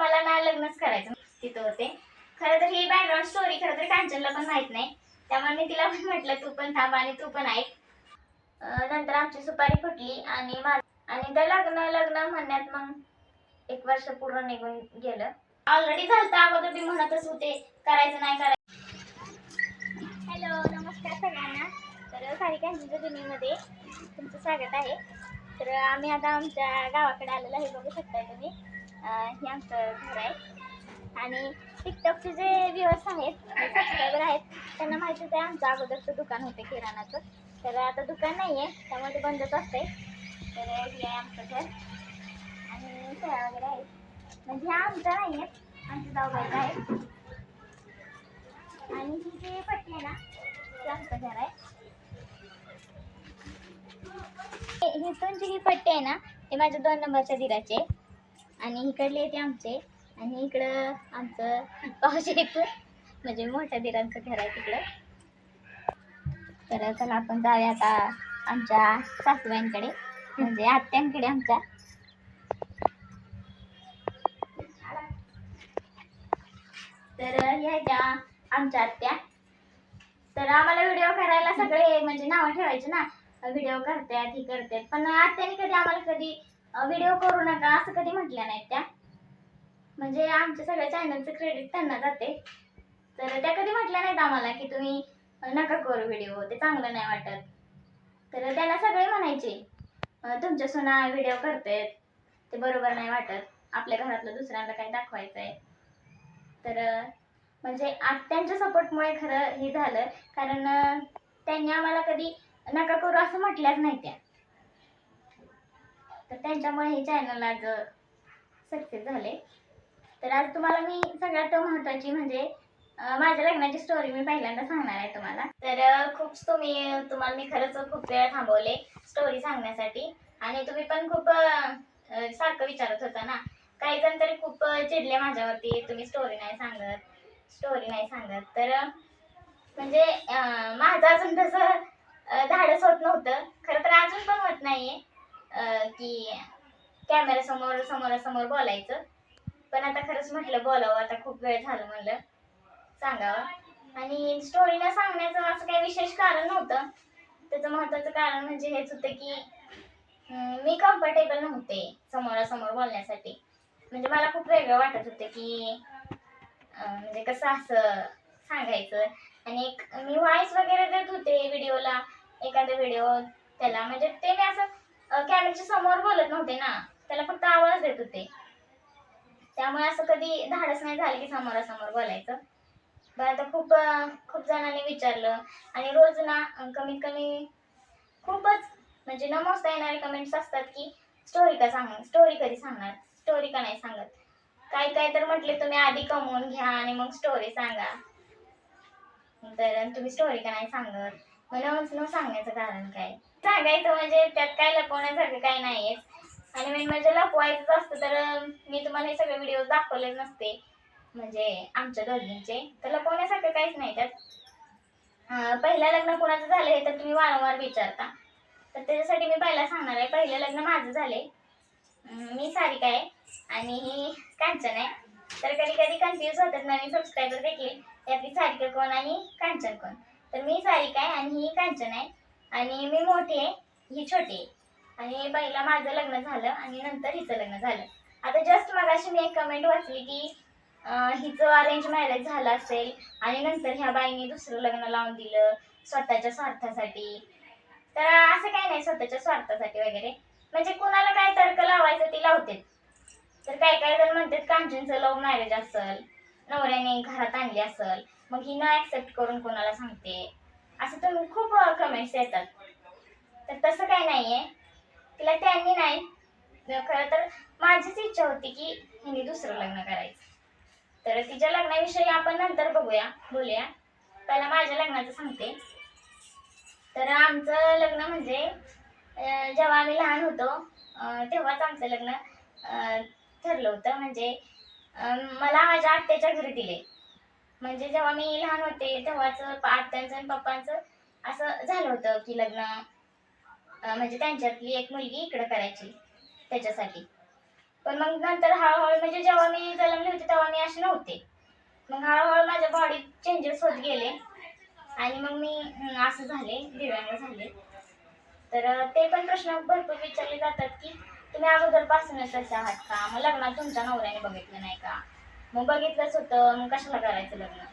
मला ना लग्नच करायचं तिथं होते. खरं तर ही बॅकग्राऊंड स्टोरी खरं तर कांचनला पण माहीत नाही. त्यामुळे मी तिला पण म्हटलं तू पण थांब आणि तू पण ऐक. नंतर आमची सुपारी फुटली आणि मा- आणि त्या लग्न लग्न म्हणण्यात मग एक वर्ष पूर्ण निघून गेलं. ऑलरेडी झालं अगोदर मी म्हणतच होते करायचं नाही करायचं हॅलो नमस्कार सगळ्यांना. तर सारिकांच्या दुनियेमध्ये तुमचं स्वागत आहे. तर आम्ही आता आमच्या गावाकडे आलेलो आहे बघू शकताय तुम्ही. हे आमचं घर आहे. आणि टिकटॉकचे जे व्ह्युअर्स आहेत सबस्क्रायबर आहेत त्यांना माहितीच आहे आमचं अगोदरचं दुकान होतं किराणाचं. तर आता दुकान नाही आहे त्यामुळे ते बंदच असते तर हे आहे आमचं घर. आणि खेळा वगैरे आहेत म्हणजे ह्या आमचं नाही आहेत आमचं जाऊबाईचं आहे. आणि ही जी पट्टी आहे ना ते आमचं घर आहे. हे- हिथून जी ही पट्टी आहे ना ते माझ्या दोन नंबरच्या दिराचे आहे. आणि इकडले ते आमचे. आणि इकडं आमचं पावशे म्हणजे मोठ्या दिरांचं घर आहे तिकडं. तर चला आपण जाऊया आता आमच्या सासूबाईंकडे. म्हणजे आत्यांकडे आमच्या. तर ह्या ज्या आमच्या आत्या. तर आम्हाला व्हिडिओ करायला सगळे म्हणजे नावं ठेवायचे ना. व्हिडिओ करतात ही करतात. पण आत्याने कधी आम्हाला कधी व्हिडिओ करू नका असं कधी म्हटल्या नाहीत त्या. म्हणजे आमच्या सगळ्या चॅनलचं क्रेडिट त्यांना जाते. तर त्या कधी म्हटल्या नाहीत आम्हाला की तुम्ही नका करू व्हिडिओ ते चांगलं नाही वाटत. तर त्यांना सगळे म्हणायचे तुमच्या सुना व्हिडिओ करतायत ते बरोबर नाही वाटत. आपल्या घरातलं दुसऱ्यांना काही दाखवायचं आहे तर म्हणजे आत्यांच्या सपोर्टमुळे खरं हे झालं. कारण त्यांनी आम्हाला कधी नका करू असं म्हटल्याच नाही त्या. तर त्यांच्यामुळे हे चॅनल आज सक्सेस झाले. तर आज तुम्हाला मी सगळ्यात महत्त्वाची म्हणजे माझ्या लग्नाची स्टोरी मी पहिल्यांदा सांगणार आहे तुम्हाला. तर खूप तुम्ही तुम्हाला मी खरंच खूप वेळ थांबवले स्टोरी सांगण्यासाठी. आणि तुम्ही पण खूप सारखं विचारत होता ना. काही जण तरी खूप चिडले माझ्यावरती तुम्ही स्टोरी नाही सांगत स्टोरी नाही सांगत. तर म्हणजे माझं अजून तसं धाडस होत नव्हतं. खरं तर अजून पण होत नाहीये. अं, की कॅमेऱ्यासमोर समोरासमोर बोलायचं. पण आता खरंच म्हटलं बोलावं आता खूप वेळ झालं म्हणलं. सांगावं. आणि स्टोरीला सांगण्याचं असं काही विशेष कारण नव्हतं. त्याचं महत्त्वाचं कारण म्हणजे हेच होतं की मी कम्फर्टेबल नव्हते समोरासमोर बोलण्यासाठी. म्हणजे मला खूप वेगळं वाटत होतं की म्हणजे कसं असं सांगायचं. आणि एक मी व्हॉइस वगैरे देत होते व्हिडिओला एखादा व्हिडिओ त्याला. म्हणजे ते मी असं कॅमेऱ्याच्या समोर बोलत नव्हते ना. त्याला फक्त आवाज देत होते. त्यामुळे असं कधी धाडस नाही झालं की समोरासमोर बोलायचं. बरं आता खूप खूप जणांनी विचारलं. आणि रोज ना कमीत कमी खूपच म्हणजे न मोजता येणारे कमेंट्स असतात की स्टोरी का सांग स्टोरी कधी सांगणार? स्टोरी का नाही सांगत? काय काय तर म्हटले तुम्ही आधी कमवून घ्या आणि मग स्टोरी सांगा. तर तुम्ही स्टोरी का नाही सांगत? म्हणून न सांगण्याचं कारण काय? सांगायचं म्हणजे त्यात काय लपवण्यासारखं काही नाहीये. आणि मेन म्हणजे लपवायचं असतं तर मी तुम्हाला हे सगळे व्हिडिओ दाखवले नसते. म्हणजे आमच्या दोघींचे. तर लपवण्यासारखं काहीच नाही त्यात. पहिलं लग्न कोणाचं झालं हे तर तुम्ही वारंवार विचारता. तर त्याच्यासाठी मी पहिला सांगणार आहे पहिलं लग्न माझं झाले मी सारिका आहे आणि ही कांचन आहे. तर कधी कधी कन्फ्युज होतात नवीन सबस्क्रायबर देखील. यातली सारिका कोण आणि कांचन कोण. तर मी सारिका आहे आणि ही कांचन आहे. आणि मी मोठी आहे ही छोटी आहे. आणि पहिला माझं लग्न झालं आणि नंतर हिचं लग्न झालं. आता जस्ट मगाशी मी एक कमेंट वाचली की हिचं अरेंज मॅरेज झालं असेल आणि नंतर ह्या बाईने दुसरं लग्न लावून दिलं स्वतःच्या स्वार्थासाठी. तर असं काही नाही स्वतःच्या स्वार्थासाठी वगैरे. म्हणजे कुणाला काय तर्क लावायचं ते लावते. तर काय काय जण म्हणतात कांचनचं लव्ह मॅरेज असेल नवऱ्याने घरात आणली असेल मग ही न ऍक्सेप्ट करून कोणाला सांगते? असं तुम्ही खूप कमेंट्स येतात. तर तसं काही नाही आहे तिला त्यांनी नाही. खरं तर माझीच इच्छा होती की हिने दुसरं लग्न करायचं. तर तिच्या लग्नाविषयी आपण नंतर बघूया बोलूया. पहिला माझ्या लग्नाचं सांगते. तर आमचं लग्न म्हणजे जेव्हा आम्ही लहान होतो तेव्हाच आमचं लग्न ठरलं होतं. म्हणजे मला माझ्या आत्याच्या घरी दिले. म्हणजे जेव्हा मी लहान होते तेव्हाच आत्यांचं आणि पप्पांचं असं झालं होतं की लग्न म्हणजे त्यांच्यातली एक मुलगी इकडं करायची त्याच्यासाठी. पण मग नंतर हळूहळू म्हणजे जेव्हा मी जन्म नव्हते. मग हळूहळू माझ्या बॉडीत चेंजेस होत गेले आणि मग मी असं झाले दिव्यांग झाले. तर ते पण प्रश्न भरपूर विचारले जातात की तुम्ही अगोदरपासूनच असे आहात का? मग लग्नात तुमच्या नवऱ्याने बघितलं नाही का? मग बघितलंच होतं मग कशाला करायचं लग्न?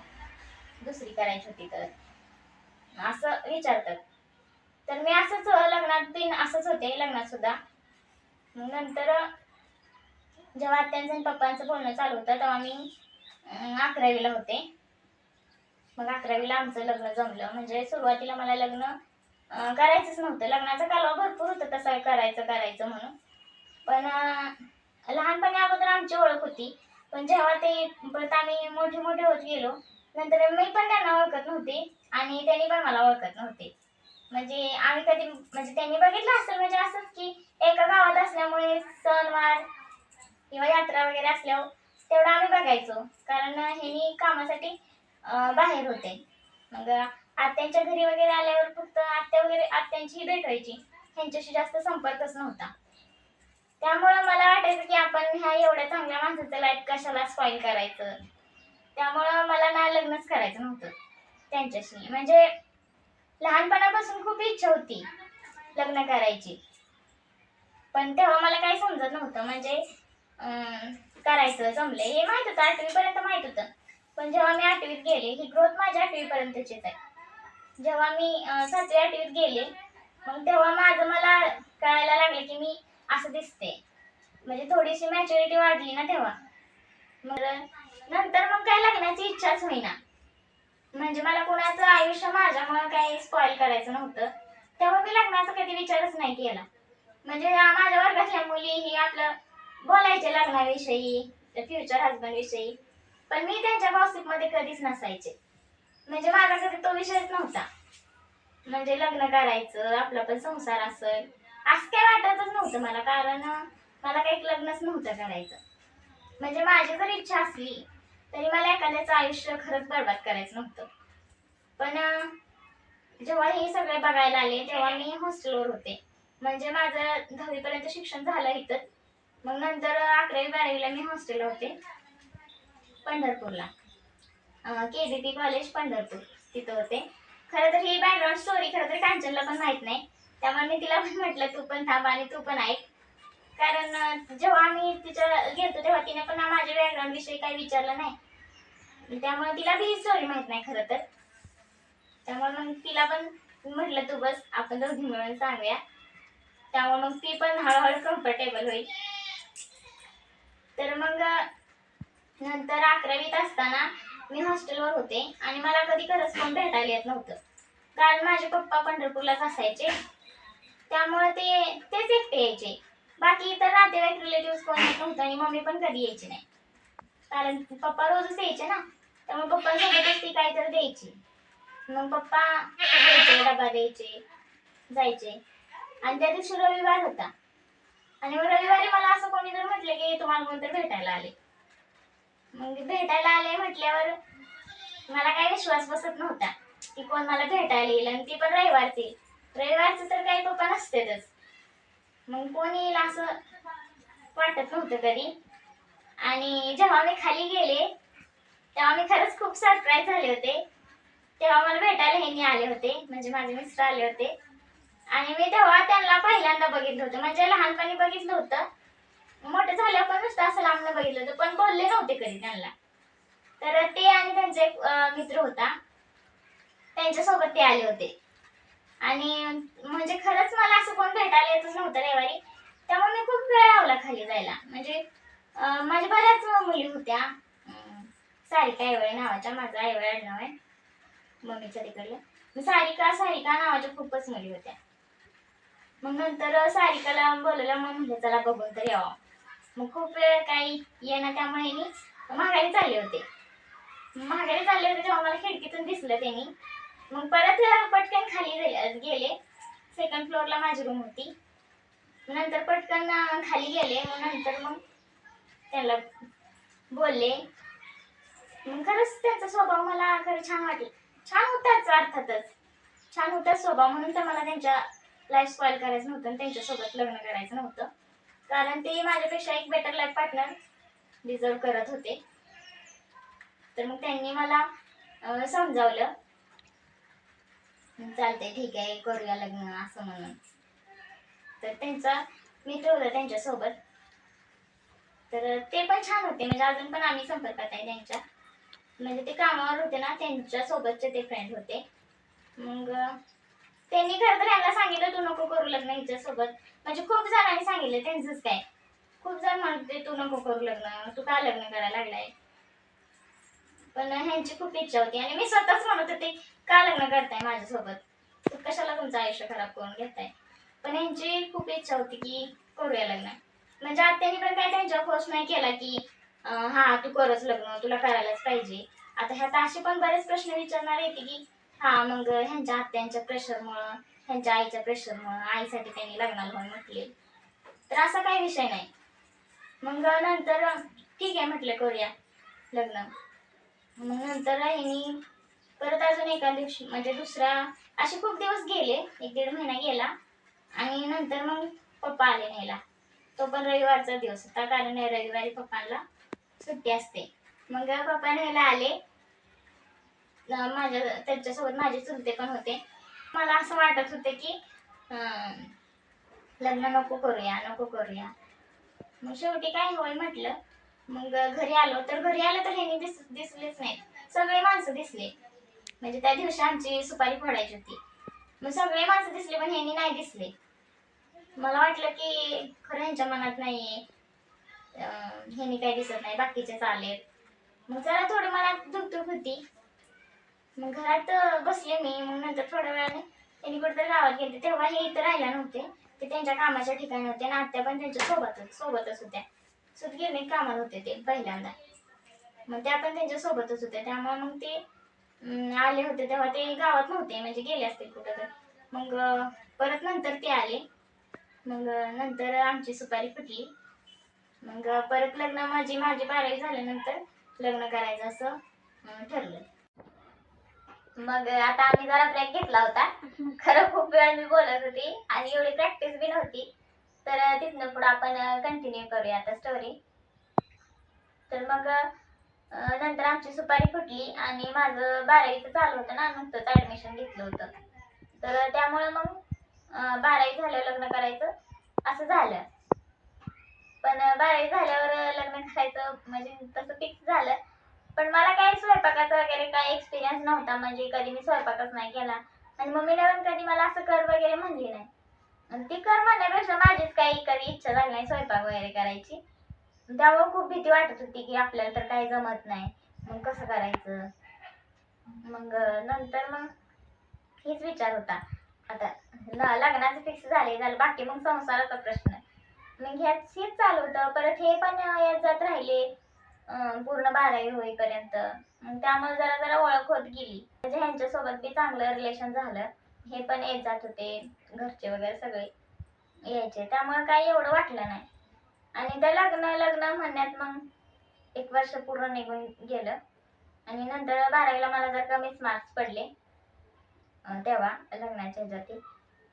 दुसरी करायची होती तर. असं विचारतात. तर मी असंच लग्नात तीन असंच होते लग्नात सुद्धा. मग नंतर जेव्हा आत्यांचं आणि पप्पांचं बोलणं चालू होतं तेव्हा मी अकरावीला होते. मग अकरावीला आमचं लग्न जमलं. म्हणजे सुरुवातीला मला लग्न करायचंच नव्हतं. लग्नाचा कालवा भरपूर होता तसं करायचं करायचं म्हणून. पण लहानपणी अगोदर आमची ओळख होती. पण जेव्हा ते परत आम्ही मोठे मोठे होत गेलो नंतर मी पण त्यांना ओळखत नव्हते आणि त्यांनी पण मला ओळखत नव्हते. म्हणजे आम्ही कधी म्हणजे त्यांनी बघितलं असेल म्हणजे असंच की एका गावात असल्यामुळे सणवार किंवा यात्रा वगैरे असल्यावर तेवढं आम्ही बघायचो. कारण ह्यांनी कामासाठी बाहेर होते. मग आत्यांच्या घरी वगैरे आल्यावर फक्त आत्या वगैरे आत्यांची भेट व्हायची ह्यांच्याशी जास्त संपर्कच नव्हता. त्यामुळं मला वाटायचं की आपण ह्या एवढ्या चांगल्या माणसाचं लाईफ कशाला स्पॉईल करायचं? त्यामुळं मला ना लग्नच करायचं नव्हतं त्यांच्याशी. म्हणजे लहानपणापासून खूप इच्छा होती लग्न करायची. पण तेव्हा मला काही समजत नव्हतं. म्हणजे करायचं जमलंय. हे माहीत होतं आठवीपर्यंत माहीत माहीत होतं. पण जेव्हा मी आठवीत गेले ही ग्रोथ माझ्या आठवीपर्यंतचीच आहे. जेव्हा मी सातवी आठवीत गेले मग तेव्हा माझं मला कळायला लागलं की मी असं दिसते म्हणजे थोडीशी मॅच्युरिटी वाढली ना तेव्हा. मग नंतर मग काय लग्नाची इच्छाच होईना. म्हणजे मला कोणाचं आयुष्य माझ्यामुळे काही स्पॉइल करायचं नव्हतं. तेव्हा मी लग्नाचा कधी विचारच नाही केला. म्हणजे माझ्या वर्गातल्या मुली ही आपलं बोलायचे लग्नाविषयी फ्युचर हजबंड विषयी. पण मी त्यांच्या गॉसिपमध्ये कधीच नसायचे. म्हणजे माझा कधी तो विषयच नव्हता. म्हणजे लग्न करायचं आपला पण संसार असेल. असं काय वाटतच नव्हतं मला. कारण मला काही लग्नच नव्हतं करायचं. म्हणजे माझी जर इच्छा असली तरी मला एखाद्याचं आयुष्य खरंच बरबाद करायचं नव्हतं. पण जेव्हा हे सगळे बघायला आले तेव्हा मी हॉस्टेलवर होते. म्हणजे माझं दहावीपर्यंत शिक्षण झालं इथं. मग नंतर अकरावी बारावीला मी हॉस्टेलला होते. पंढरपूरला. K B P college Pandharpur तिथं होते. खरं तर ही बॅकग्राऊंड स्टोरी खरं तर कांचनला पण माहीत नाही. त्यामुळे मी तिला पण म्हटलं तू पण थांब आणि तू पण ऐक. कारण जेव्हा आम्ही तिच्या गेलतो तेव्हा तिने पण माझ्या बॅकग्राऊंड विषयी काही विचारलं नाही. त्यामुळे तिला बी स्टोरी माहीत नाही खरं तर. त्यामुळे मग तिला पण म्हटलं तू बस आपण दोघी मिळून सांगूया. त्यामुळे मग ती पण हळूहळू कम्फर्टेबल होईल. तर मग नंतर अकरावीत असताना मी हॉस्टेलवर होते आणि मला कधी खरंच कोण भेटायला येत नव्हतं. कारण माझे पप्पा पंढरपूरलाच असायचे. त्यामुळे ते तेच एकटे यायचे. बाकी इतर नातेवाईक रिलेटिव्ह कोण येत नव्हतं आणि मम्मी पण कधी यायची नाही. कारण पप्पा रोजच यायचे ना त्यामुळे पप्पांसोबतच ती काहीतरी द्यायची. मग पप्पा द्यायचे डबा द्यायचे जायचे. आणि त्या दिवशी रविवार होता. आणि मग रविवारी मला असं कोणी जर म्हटलं की तुम्हाला कोणतरी भेटायला आले. मग भेटायला आले म्हटल्यावर मला काही विश्वास बसत नव्हता की कोण मला भेटायला येईल आणि ती पण रविवारची. रविवारचं तर काही पप्पा नसतेच मग कोण येईल असं वाटत नव्हतं कधी. आणि जेव्हा मी खाली गेले तेव्हा मी खरंच खूप सरप्राईज झाले होते. तेव्हा मला भेटायला हे आले होते म्हणजे माझे मिस्टर आले होते. आणि मी तेव्हा त्यांना पहिल्यांदा बघितलं होतं म्हणजे लहानपणी बघितलं होतं. मोठे झाल्यावर पण नुसतं असं लांबनं बघितलं होतं पण बोलले नव्हते कधी त्यांना. तर ते आणि त्यांचा एक मित्र होता त्यांच्यासोबत ते आले होते. आणि म्हणजे खरंच मला असं कोण भेटायला येतच नव्हतं रविवारी. त्यामुळे मी खूप वेळ लावला खाली जायला. म्हणजे माझ्या बऱ्याच मुली होत्या. सारिका आयवळे नावाच्या माझा आयवळे आडनाव आहे. मम्मीच्या तिकडलं. सारिका सारिका नावाच्या खूपच मुली होत्या. मग नंतर सारिकाला बोलवलं मग म्हणजे चला बघून तर यावं. मग खूप वेळ काही येणं त्यामुळे मी माघारी चालले होते. माघारी चालले होते तेव्हा मला खिडकीतून दिसलं त्यांनी. मग परत पटकन खाली गेले. सेकंड फ्लोअरला माझी रूम होती. नंतर पटकन खाली गेले. मग नंतर मग त्याला बोलले मग खरंच त्यांचा स्वभाव मला खरं छान वाटला. छान होताच अर्थातच. छान होता स्वभाव. म्हणून तर मला त्यांच्या लाईफ स्पॉईल करायचं नव्हतं आणि त्यांच्यासोबत लग्न करायचं नव्हतं. कारण ते माझ्यापेक्षा एक बेटर लाईफ पार्टनर डिझर्व करत होते. तर मग त्यांनी मला समजावलं. चालतंय ठीक आहे करूया लग्न असं म्हणून. तर त्यांचा मित्र होता त्यांच्यासोबत. तर ते पण छान होते म्हणजे अजून पण आम्ही संपर्कात आहे त्यांच्या. म्हणजे ते कामावर होते ना त्यांच्या सोबतचे ते फ्रेंड होते. मग त्यांनी खरं तर यांना सांगितलं तू नको करू लग्न हिच्यासोबत. म्हणजे खूप जणांनी सांगितलं त्यांचंच काय. खूप जण म्हणते तू नको करू लग्न तू का लग्न करायला लागलाय? पण ह्यांची खूप इच्छा होती. आणि मी स्वतःच म्हणत होते का लग्न करताय माझ्यासोबत? तू कशाला तुमचं आयुष्य खराब करून घेताय? पण यांची खूप इच्छा होती की करूया लग्न. म्हणजे आत्याने पण काय त्यांच्या फोर्स नाही केला की हा तू करच लग्न तुला करायलाच पाहिजे. आता ह्यात असे पण बरेच प्रश्न विचारणार येते की हा मग ह्यांच्या आत्यांच्या प्रेशरमुळं ह्यांच्या आईच्या प्रेशरमुळं आईसाठी त्यांनी लग्नाला होऊन म्हटले. तर असा काही विषय नाही. मग नंतर ठीक आहे म्हटलं करूया लग्न. मग नंतर यांनी परत अजून एका दिवशी म्हणजे दुसरा असे खूप दिवस गेले एक दीड महिना गेला आणि नंतर मग पप्पा आले न्यायला. तो पण रविवारचा दिवस होता कारण रविवारी पप्पांना सुट्टी असते. मग पप्पा न्यायला आले. माझ्या त्यांच्यासोबत माझे चुलते पण होते. मला असं वाटत होते की लग्न नको करूया नको करूया. मग शेवटी काय होय म्हटलं. मग घरी आलो तर घरी आलं तर हे दिस दिसलेच नाहीत. सगळे माणसं दिसले. म्हणजे त्या दिवशी आमची सुपारी फोडायची होती. मग सगळे माणसं दिसले पण ह्यांनी नाही दिसले. मला वाटलं की खरं ह्यांच्या मनात नाही अं, ह्यांनी काही दिसत नाही बाकीचे चालेल. मग जरा थोडी मनात दुखदुख होती. मग घरात बसले मी. मग नंतर थोड्या वेळाने त्यांनी कुठेतरी गावात गेले. तेव्हा हे इथं राहायला नव्हते. ते त्यांच्या कामाच्या ठिकाणी होते. आणि आत्या पण त्यांच्या सोबतच सोबतच होत्या. सुतगिरणीत कामाला होते ते पहिल्यांदा. मग त्या पण त्यांच्या सोबतच होत्या. त्यामुळे मग ते आले होते तेव्हा ते गावात नव्हते म्हणजे गेले असतील कुठं तर मग परत नंतर ते आले. मग नंतर आमची सुपारी फुटली. मग परत लग्न माझी माझी बारावी झाल्यानंतर लग्न करायचं असं ठरलं. मग आता आम्ही जरा ब्रेक घेतला होता. खरं खूप वेळ मी बोलत होती आणि एवढी प्रॅक्टिस बी नव्हती. तर तिथनं पुढं आपण कंटिन्यू करूया आता स्टोरी तर मग नंतर आमची सुपारी फुटली आणि माझं बारावीचं चालू होतं ना नुकतंच ऍडमिशन घेतलं होतं. तर त्यामुळे मग बारावी झाल्यावर लग्न करायचं असं झालं. पण बारावी झाल्यावर लग्न करायचं म्हणजे तसं फिक्स झालं. पण मला काही स्वयंपाकाचा वगैरे काही एक्सपिरियन्स नव्हता. म्हणजे कधी मी स्वयंपाकच नाही केला. आणि मम्मीने पण कधी मला असं कर वगैरे म्हणली नाही. ती कर म्हणण्यापेक्षा माझीच काही कधी इच्छा झाली नाही स्वयंपाक वगैरे करायची. त्यामुळे खूप भीती वाटत होती की आपल्याला तर काही जमत नाही. मग कसं करायचं? मग नंतर मग हेच विचार होता. आता लग्नाचं फिक्स झाले झालं. बाकी मग संसाराचा प्रश्न. मग ह्याच हेच चालू होतं. परत हे पण यात जात राहिले. पूर्ण बारावी होईपर्यंत. मग त्यामुळे जरा जरा ओळख होत गेली. म्हणजे ह्यांच्यासोबत बी चांगलं रिलेशन झालं. हे पण येत जात होते. घरचे वगैरे सगळे यायचे. त्यामुळे काही एवढं वाटलं नाही. आणि त्या लग्न लग्न म्हणण्यात मग एक वर्ष पूर्ण निघून गेलं. आणि नंतर बारावीला मला जर कमीच मार्क्स पडले तेव्हा लग्नाच्या ह्याच्यातील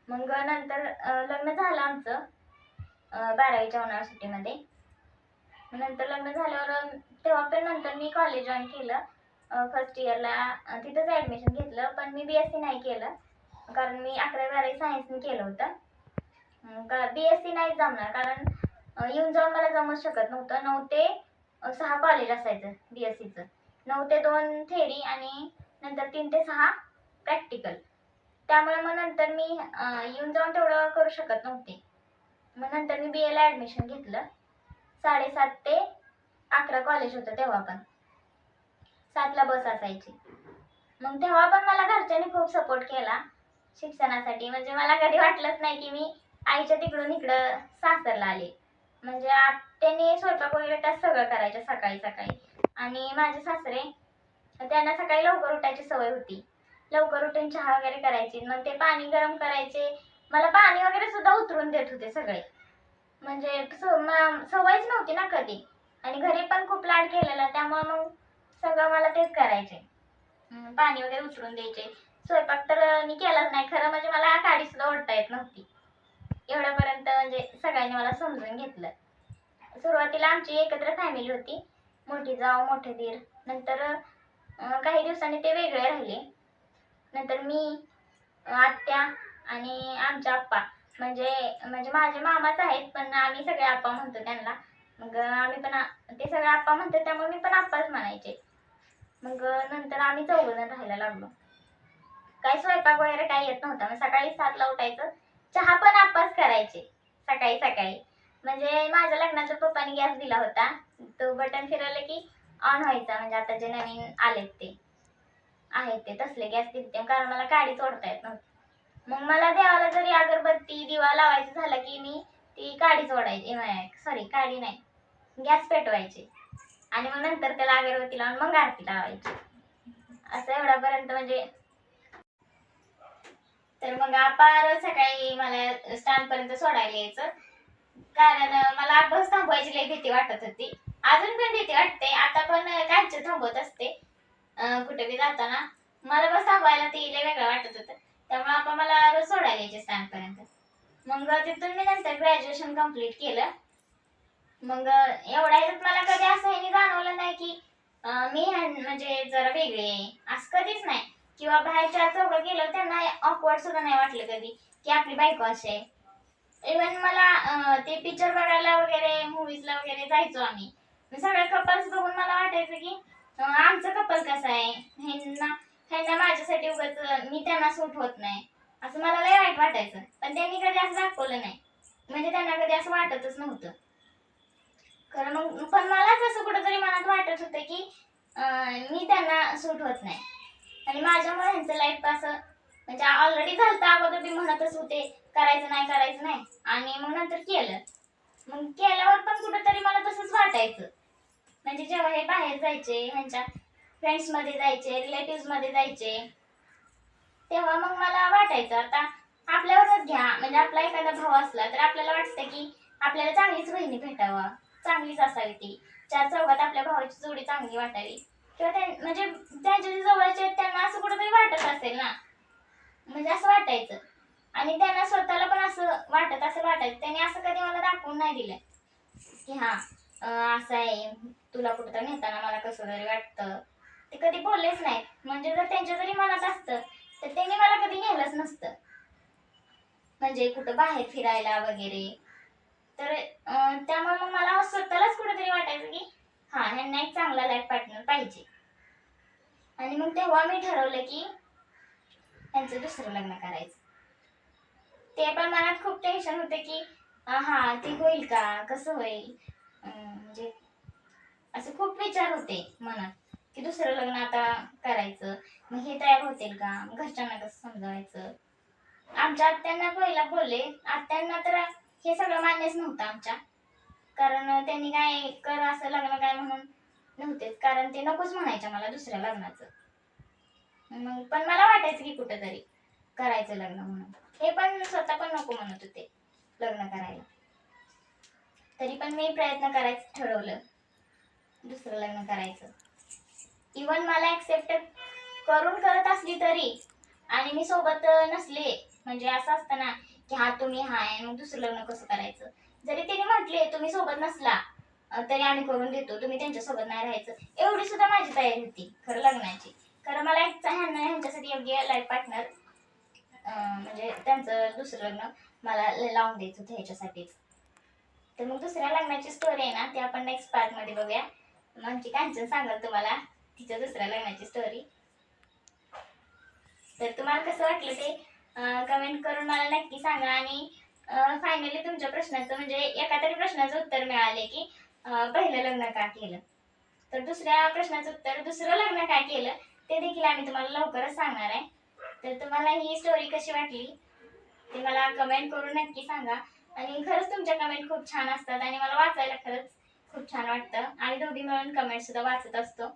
मग नंतर लग्न झालं आमचं बारावीच्या उन्हाळा सुट्टीमध्ये. नंतर लग्न झाल्यावर तेव्हा पण नंतर मी कॉलेज जॉईन केलं. फर्स्ट इयरला तिथंच ॲडमिशन घेतलं पण मी बी एस सी नाही केलं. कारण मी अकरावी बारावी सायन्सने केलं होतं. का बी एस सी नाही जमणार कारण येऊन जाऊन मला जमूच शकत नव्हतं. नऊ ते सहा कॉलेज असायचं बी एस सीचं नऊ ते दोन थेरी आणि नंतर तीन ते सहा प्रॅक्टिकल त्यामुळे मग नंतर मी येऊन जाऊन तेवढं करू शकत नव्हते. मग नंतर मी बी एला ॲडमिशन घेतलं. साडेसात ते अकरा कॉलेज होतं तेव्हा पण. सातला बस असायची. मग तेव्हा पण मला घरच्यांनी खूप सपोर्ट केला. शिक्षणासाठी. म्हणजे मला कधी वाटलंच नाही की मी आईच्या तिकडून इकडं सासरला आले. म्हणजे त्यांनी स्वयंपाक वगैरे त्यात सगळं करायचं सकाळी सकाळी. आणि माझे सासरे त्यांना सकाळी लवकर उठायची सवय होती. लवकर उठून चहा वगैरे करायची. मग ते पाणी गरम करायचे. मला पाणी वगैरे सुद्धा उतरून देत होते सगळे. म्हणजे स- सवयच नव्हती ना कधी. आणि घरी पण खूप लाड केलेला. त्यामुळे मग सगळं मला तेच करायचे. पाणी वगैरे उचलून द्यायचे. स्वयंपाक तर मी केलाच नाही. खरं म्हणजे मला काडी सुद्धा ओढता येत नव्हती. एवढ्यापर्यंत म्हणजे सगळ्यांनी मला समजून घेतलं. सुरुवातीला आमची एकत्र फॅमिली होती. मोठी जाव मोठे दीर. नंतर काही दिवसांनी ते वेगळे राहिले. नंतर मी आत्या आणि आमच्या आप्पा. म्हणजे म्हणजे माझे मामाच आहेत पण आम्ही सगळे आप्पा म्हणतो त्यांना. मग आम्ही पण ते सगळे आप्पा म्हणतात त्यामुळे मी पण आप्पाच म्हणायचे. मग नंतर आम्ही चौघजण राहायला लागलो. काही स्वयंपाक वगैरे काही येत नव्हता. मग सकाळी सातला उठायचं. चहा पण आप्पाच करायचे. सकाळी सकाळी. म्हणजे माझ्या लग्नाच्या पप्पाने गॅस दिला होता. तो बटन फिरवलं की ऑन व्हायचा. म्हणजे आता जे नवीन आलेत ते. आहेत ते. तसले गॅस दिले कारण मला काडी तोडता येत नव्हती. मग मला देवाला जरी अगरबत्ती दिवा लावायचं झालं की मी ती काडी सोडायची. सॉरी काडी नाही. गॅस पेटवायची. आणि मग नंतर त्याला अगरबत्ती लावून मग आरती लावायची. असं एवढ्यापर्यंत म्हणजे तर मग आपा रोज सकाळी मला स्टँड पर्यंत सोडायला यायचं. कारण मला बस थांबवायची लई भीती वाटत होती. अजून पण भीती वाटते. आता पण कायच थांबवत असते. कुठे बी जाताना. मला बस थांबवायला ती लई वेगळं वाटत होतं. त्यामुळे आपण मला रोज सोडायला यायचे स्टँड पर्यंत. मग तिथून मी नंतर ग्रॅज्युएशन कंप्लीट केलं. मग एवढ्या ह्याच्यात मला कधी असं ह्यानी जाणवलं नाही की मी म्हणजे जरा वेगळी आहे. असं कधीच नाही. किंवा बाहेर चार चौघात गेलो त्यांना ऑकवर्ड सुद्धा नाही वाटलं कधी की आपली बायको अशी आहे. इव्हन मला ते पिक्चर बघायला वगैरे मुव्हीजला वगैरे जायचो आम्ही. सगळ्या सगळे कपल्स बघून मला वाटायचं की आमचं कपल कसं आहे? ह्यांना ह्यांना माझ्यासाठी उगाच मी त्यांना सूट होत नाही. असं मला लय वाईट वाटायचं. पण त्यांनी कधी असं दाखवलं नाही. म्हणजे त्यांना कधी असं वाटतच नव्हतं. खरं मग पण मलाच असं कुठंतरी मनात वाटत होतं की मी त्यांना सूट होत नाही. आणि माझ्या मुलांचं लाईफ असं म्हणजे ऑलरेडी झालं अगोदर मी म्हणतच होते करायचं नाही करायचं नाही. आणि मग नंतर केलं. मग केल्यावर पण कुठंतरी मला तसंच वाटायचं. म्हणजे जेव्हा हे बाहेर जायचे ह्यांच्या फ्रेंड्समध्ये जायचे रिलेटिव्हमध्ये जायचे तेव्हा मग मला वाटायचं आता आपल्यावरच घ्या. म्हणजे आपला एखादा भाव असला तर आपल्याला वाटतं की आपल्याला चांगलीच बहिणी भेटावा चांगलीच असावी ती. चार चौघात आपल्या भावाची जोडी चांगली वाटावी. किंवा त्या म्हणजे त्यांच्या जवळ जवळचे आहेत त्यांना असं कुठेतरी वाटत असेल ना म्हणजे असं वाटायचं. आणि त्यांना स्वतःला पण असं वाटत असं वाटायचं. त्यांनी असं कधी मला दाखवून नाही दिलं. की हा असं आहे. तुला कुठं नेताना मला कसं तरी वाटतं. ते कधी बोललेच नाहीत म्हणजे जर त्यांच्या जरी मनात असतं तर त्यांनी मला कधी नेलंच नसतं. म्हणजे कुठं बाहेर फिरायला वगैरे. तर त्यामुळे मग मला स्वतःलाच कुठेतरी वाटायचं की हा ह्यांना एक चांगला लाईफ पार्टनर पाहिजे. आणि मग तेव्हा मी ठरवलं की त्यांचं दुसरं लग्न करायचं. ते पण मनात खूप टेन्शन होते की हा ते होईल का? कसं होईल? म्हणजे असं खूप विचार होते मनात की दुसरं लग्न आता करायचं. मग हे तयार होतील का? घरच्यांना कसं समजावायचं? आमच्या आत्यांना पहिला बोलले. आत्यांना तर हे सगळं मान्यच नव्हतं आमच्या. कारण त्यांनी काय कर असं लग्न काय म्हणून नव्हतेच. कारण ते नकोच म्हणायच्या मला दुसऱ्या लग्नाचं. मग पण मला वाटायचं की कुठंतरी करायचं लग्न म्हणून. हे पण स्वतः पण नको म्हणत होते लग्न करायला. तरी पण मी प्रयत्न करायचं ठरवलं दुसरं लग्न करायचं. इवन मला ऍक्सेप्ट करून करत असली तरी आणि मी सोबत नसले म्हणजे असं असतं ना की हा तुम्ही हाय मग दुसरं लग्न कसं करायचं? जरी त्यांनी म्हटले तुम्ही सोबत नसला तरी आम्ही करून देतो तुम्ही त्यांच्यासोबत नाही राहायचं. एवढी सुद्धा माझी तयारी होती खरं लग्नाची. खरं मला एक ह्यांना ह्यांच्यासाठी योग्य लाईफ पार्टनर म्हणजे त्यांचं दुसरं लग्न मला लावून द्यायचं होतं ह्याच्यासाठीच तर मग दुसऱ्या लग्नाची स्टोरी आहे ना ती आपण नेक्स्ट पार्टमध्ये बघूया. मग आमची कांचन सांगाल तुम्हाला? तिच्या दुसऱ्या लग्नाची स्टोरी तर तुम्हाला कसं वाटलं ते? कमेंट करून मला नक्की सांगा. आणि फायनली तुमच्या प्रश्नाचं म्हणजे एका तरी प्रश्नाचं उत्तर मिळाले की पहिलं लग्न का केलं? तर दुसऱ्या प्रश्नाचं उत्तर दुसरं लग्न का केलं? ते देखील आम्ही तुम्हाला लवकरच सांगणार आहे. तर तुम्हाला ही स्टोरी कशी वाटली ते मला कमेंट करून नक्की सांगा. आणि खरंच तुमच्या कमेंट खूप छान असतात आणि मला वाचायला खरंच खूप छान वाटतं. आम्ही दोघी मिळून कमेंट सुद्धा वाचत असतो.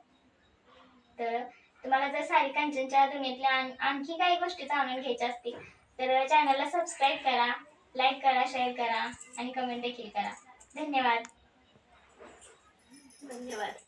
तर तुम्हाला जर सारी कांचनच्या दुनियेतल्या आणखी काही गोष्टी जाणून घ्यायच्या असतील तर चॅनलला सबस्क्राईब करा लाईक करा शेअर करा आणि कमेंट देखील करा. धन्यवाद. धन्यवाद.